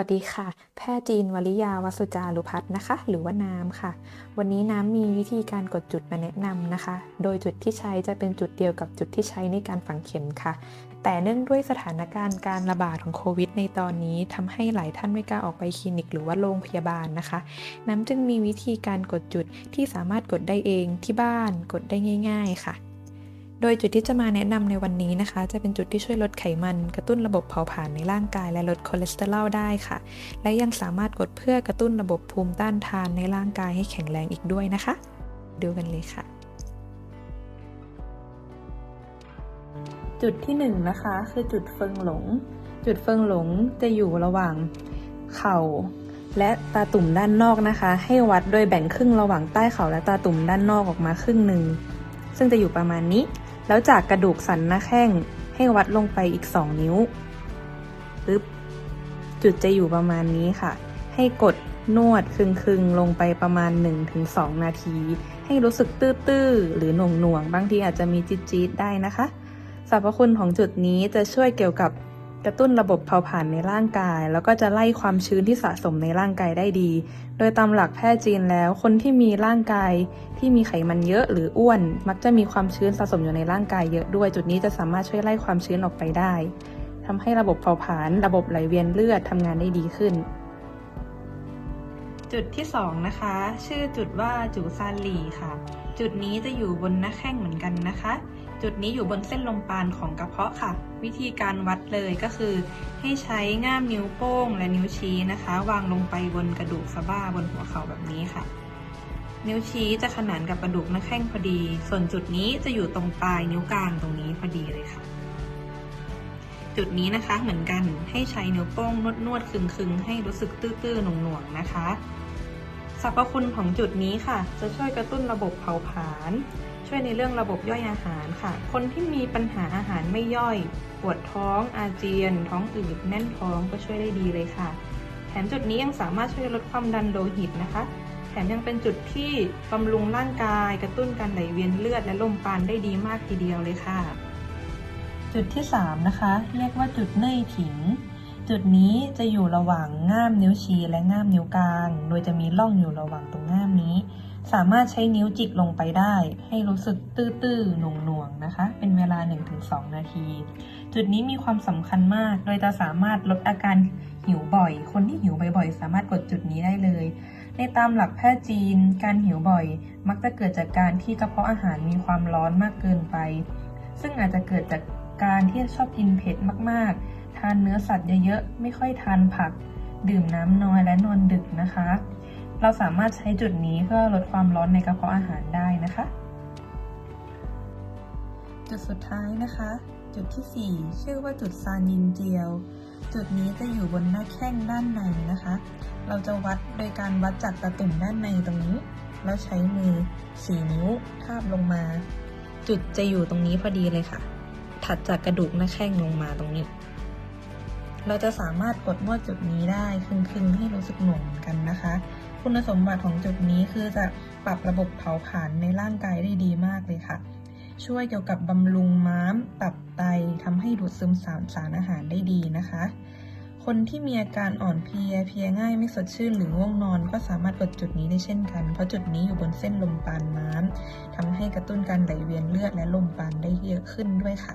วัสดีค่ะ แพทย์จีนวริยาวสุจารุพัฒน์นะคะ หรือว่าน้ำค่ะ วันนี้น้ำมีวิธีการกดจุดมาแนะนำนะคะ โดยจุดที่ใช้จะเป็นจุดเดียวกับจุดที่ใช้ในการฝังเข็มค่ะ แต่เนื่องด้วยสถานการณ์การระบาดของโควิด ในตอนนี้ทำให้หลายท่านไม่กล้าออกไปคลินิกหรือว่าโรงพยาบาลนะคะ น้ำจึงมีวิธีการกดจุดที่สามารถกดได้เองที่บ้านกดได้ง่าย ๆ ค่ะ โดยจุดที่จะมาแนะนำในวันนี้นะคะ จะเป็นจุดที่ช่วยลดไขมัน กระตุ้นระบบเผาผลาญในร่างกายและลดคอเลสเตอรอลได้ค่ะ และยังสามารถกดเพื่อกระตุ้นระบบภูมิต้านทานในร่างกายให้แข็งแรงอีกด้วยนะคะ ดูกันเลยค่ะ จุดที่1นงนะคะคือจุดเฟิงหลง จุดเฟิงหลงจะอยู่ระหว่างเข่าและตาตุ่มด้านนอกนะคะ ให้วัดโดยแบ่งครึ่งระหว่างใต้เข่าและตาตุ่มด้านนอกออกมาครึ่งหนึ่งซึ่งจะอยู่ประมาณนี้ แล้วจากกระดูกสันหน้าแข้งให้วัดลงไปอีก 2 นิ้วปึ๊บจุดจะอยู่ประมาณนี้ค่ะ ให้กดนวดคึงๆลงไปประมาณ 1-2 นาที ให้รู้สึกตื้อๆ หรือหน่วงๆบางทีอาจจะมีจี๊ดๆ ได้นะคะสรรพคุณของจุดนี้จะช่วยเกี่ยวกับ กระตุ้นระบบเผาผลาญในร่างกาย แล้วก็จะไล่ความชื้นที่สะสมในร่างกายได้ดี โดยตามหลักแพทย์จีนแล้วคนที่มีร่างกายที่มีไขมันเยอะหรืออ้วน มักจะมีความชื้นสะสมอยู่ในร่างกายเยอะด้วย จุดนี้จะสามารถช่วยไล่ความชื้นออกไปได้ทำให้ระบบเผาผลาญระบบไหลเวียนเลือดทำงานได้ดีขึ้น จุดที่ 2 นะคะ ชื่อจุดว่าจูซานหลีค่ะ จุดนี้จะอยู่บนหน้าแข้งเหมือนกันนะคะ จุดนี้อยู่บนเส้นลมปานของกระเพาะค่ะ วิธีการวัดเลยก็คือ ให้ใช้ง่ามนิ้วโป้งและนิ้วชี้นะคะ วางลงไปบนกระดูกสะบ้าบนหัวเข่าแบบนี้ค่ะ นิ้วชี้จะขนานกับกระดูกหน้าแข้งพอดี ส่วนจุดนี้จะอยู่ตรงปลายนิ้วกลางตรงนี้พอดีเลยค่ะ จุดนี้นะคะเหมือนกันให้ใช้นิ้วโป้งนวดนวดๆคึงๆ ให้รู้สึกตื้อๆหน่วงๆนะคะสรรพคุณของจุดนี้ค่ะ จะช่วยกระตุ้นระบบเผาผลาญช่วยในเรื่องระบบย่อยอาหารค่ะ คนที่มีปัญหาอาหารไม่ย่อย ปวดท้องอาเจียน ท้องอืดแน่นท้องก็ช่วยได้ดีเลยค่ะ แถมจุดนี้ยังสามารถช่วยลดความดันโลหิตนะคะ แถมยังเป็นจุดที่บำรุงร่างกาย กระตุ้นการไหลเวียนเลือดและลมปาณได้ดีมากทีเดียวเลยค่ะ จุดที่ 3 นะคะ เรียกว่าจุดเน่ยถิง จุดนี้จะอยู่ระหว่างง่ามนิ้วชี้และง่ามนิ้วกลาง โดยจะมีร่องอยู่ระหว่างตรงง่ามนี้ สามารถใช้นิ้วจิกลงไปได้ ให้รู้สึกตื้อๆหน่วงๆนะคะ เป็นเวลา 1-2 นาที จุดนี้มีความสำคัญมาก โดยจะสามารถลดอาการหิวบ่อย คนที่หิวบ่อยๆ สามารถกดจุดนี้ได้เลย ในตามหลักแพทย์จีน การหิวบ่อย มักจะเกิดจากการที่กระเพาะอาหารมีความร้อนมากเกินไป ซึ่งอาจจะเกิดจาก การที่ชอบกินเผ็ดมากๆ ทานเนื้อสัตว์เยอะๆ ไม่ค่อยทานผัก ดื่มน้ำน้อยและนอนดึกนะคะ เราสามารถใช้จุดนี้เพื่อลดความร้อนในกระเพาะอาหารได้นะคะ จุดสุดท้ายนะคะ จุดที่ 4 ชื่อว่าจุดซานินเจียว จุดนี้จะอยู่บนหน้าแข้งด้านในนะคะ เราจะวัดโดยการวัดจากตะตุ่มด้านในตรงนี้ แล้วใช้มือ4นิ้วทาบลงมา จุดจะอยู่ตรงนี้พอดีเลยค่ะ ถัดจากกระดูกหน้าแข้งลงมาตรงนี้ เราจะสามารถกดนวดจุดนี้ได้คึงๆให้รู้สึกหน่วงกันนะคะ คุณสมบัติของจุดนี้คือจะปรับระบบเผาผลาญในร่างกายได้ดีมากเลยค่ะ ช่วยเกี่ยวกับบำรุงม้าม ตับไตทำให้ดูดซึมสารสารอาหารได้ดีนะคะ คนที่มีอาการอ่อนเพลียเพลียง่ายไม่สดชื่นหรือง่วงนอน ก็สามารถกดจุดนี้ได้เช่นกัน เพราะจุดนี้อยู่บนเส้นลมปานม้ามทำให้กระตุ้นการไหลเวียนเลือดและลมปานได้เยอะขึ้นด้วยค่ะ